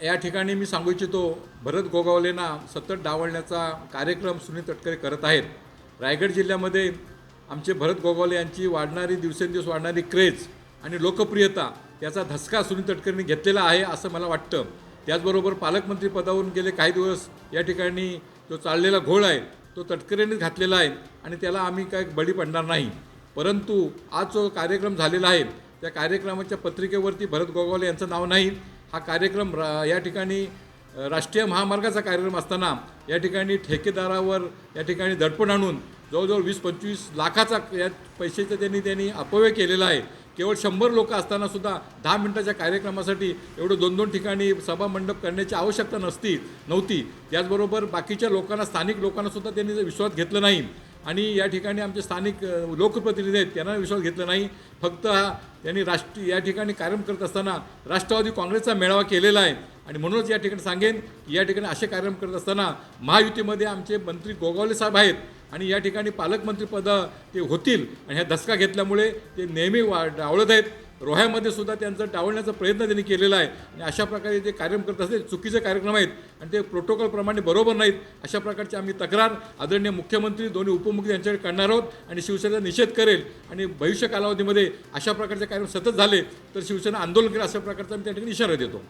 या ठिकाणी मी सांगू इच्छितो भरत गोगावलेंना सतत डावलण्याचा कार्यक्रम सुनील तटकरे करत आहेत. रायगड जिल्ह्यामध्ये आमचे भरत गोगावले यांची वाढणारी दिवसेंदिवस वाढणारी क्रेज आणि लोकप्रियता याचा धसका सुनील तटकरेंनी घेतलेला आहे असं मला वाटतं. त्याचबरोबर पालकमंत्री पदावरून गेले काही दिवस या ठिकाणी जो चाललेला घोळ आहे तो तटकरेंनीच घातलेला आहे आणि त्याला आम्ही काय बळी पडणार नाही. परंतु आज जो कार्यक्रम झालेला आहे त्या कार्यक्रमाच्या पत्रिकेवरती भरत गोगावले यांचं नाव नाही हा कार्यक्रम रा या ठिकाणी राष्ट्रीय महामार्गाचा कार्यक्रम असताना या ठिकाणी ठेकेदारावर या ठिकाणी दडपण आणून जवळजवळ वीस पंचवीस लाखाचा या पैशाचा त्यांनी त्यांनी अपव्यय केलेला आहे. केवळ शंभर लोक असताना सुद्धा दहा मिनिटाच्या कार्यक्रमासाठी एवढं दोन दोन ठिकाणी सभा मंडप करण्याची आवश्यकता नसती नव्हती. त्याचबरोबर बाकीच्या लोकांना स्थानिक लोकांना सुद्धा त्यांनी विश्वास घेतलं नाही आणि या ठिकाणी आमचे स्थानिक लोकप्रतिनिधी आहेत त्यांना विश्वास घेतला नाही. फक्त हा त्यांनी राष्ट्रीय या ठिकाणी कार्यक्रम करत असताना राष्ट्रवादी काँग्रेसचा मेळावा केलेला आहे. आणि म्हणूनच या ठिकाणी सांगेन की या ठिकाणी असे कार्यक्रम करत असताना महायुतीमध्ये आमचे मंत्री गोगावले साहेब आहेत. आणि या ठिकाणी पालकमंत्रीपद ते होतील. आणि ह्या धसका घेतल्यामुळे ते नेहमी वा डावळत आहेत. रोह्यामध्ये सुद्धा त्यांचा डावलण्याचा प्रयत्न त्यांनी केलेला आहे. आणि अशा प्रकारे जे कार्यक्रम करत असतील चुकीचे कार्यक्रम आहेत आणि ते प्रोटोकॉलप्रमाणे बरोबर नाहीत अशा प्रकारची आम्ही तक्रार आदरणीय मुख्यमंत्री दोन्ही उपमुख्यमंत्री यांच्याकडे करणार आहोत आणि शिवसेना निषेध करेल. आणि भविष्य कालावधीमध्ये अशा प्रकारचे कार्यक्रम सतत झाले तर शिवसेना आंदोलन करेल अशा प्रकारचा आम्ही त्या ठिकाणी इशारा देतो.